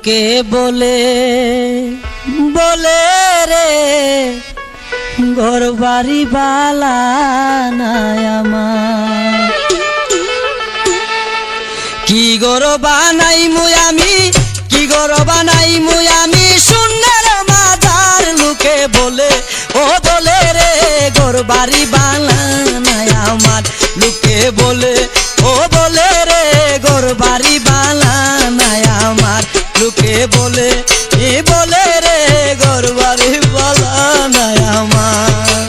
লোকে বলে? বলে রে ঘর বাড়ি বালা নাই আমার। কি গর বানাই মুই আমি, কি গর বানাই মুই আমি? শূন্যের মাজার লোকে বলে, ও বলে রে ঘর বাড়ি লোকে বলে এ বলে রে ঘর বাড়ি বালা নাই আমার?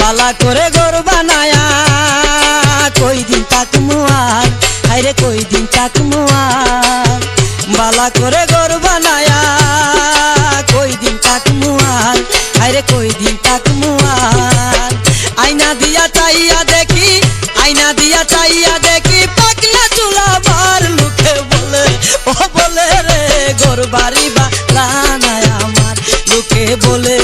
বালা করে গর বানায়া কই দিন তাক মুয়ার হাইরে কই দিন তাক মুয়ার বালা করে চাইয়া দেখি পাকনা চুলা বার লুকে বলে, ও বলে রে গর বাড়ি বা আমার। লোকে বলে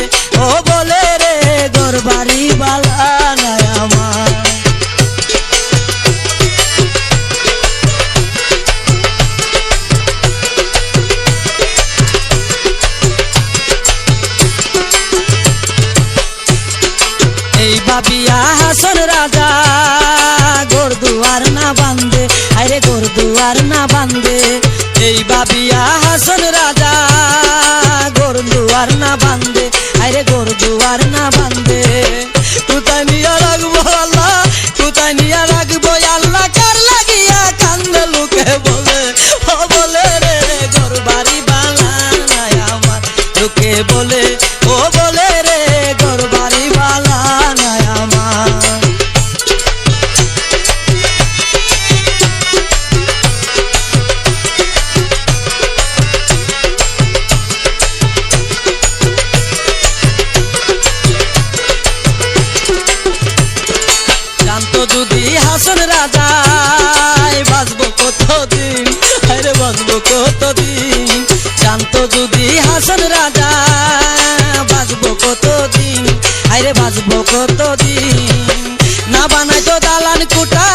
বাবিয়া হাসন রাজা। গোর দুয়ার না বান্ধে আরে গোর দুয়ার না বান্ধে নিয়ে রাখব আল্লাহ নিয়ে রাখব আল্লাহ? কার লাগিয়া কান্দ লোকে বলে, ও বলে রে বালা আমার। লোকে বলে আরে কত কতদিন? না বানাই তো দালান কুটা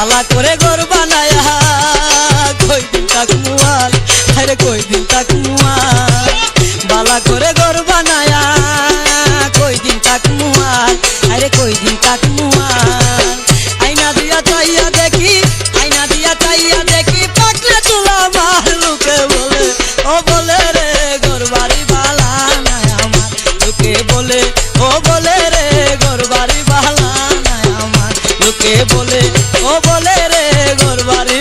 বালা করে গর বানায়া। কই দিন তাক মুয়াল আরে কই দিন তাক মুয়াল। বালা করে বলে ও বলে রে ঘর বাড়ি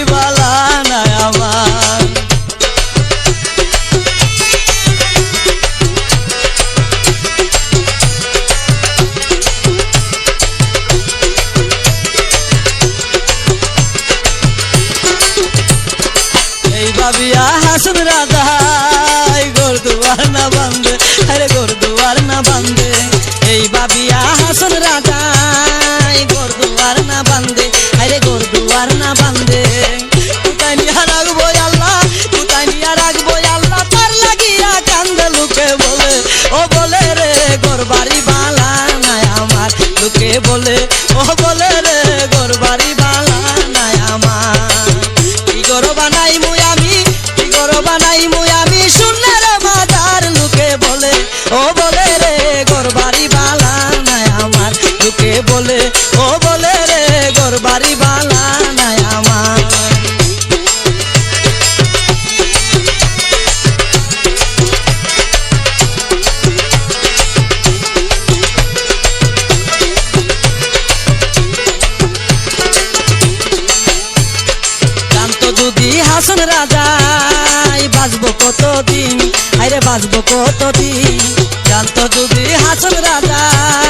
ও বলে রে গোর যদি রাজাই রাজা বাঁচবো কতদিন? আরে বাঁচবো কতদিন? জানতো যদি হাসন রাজাই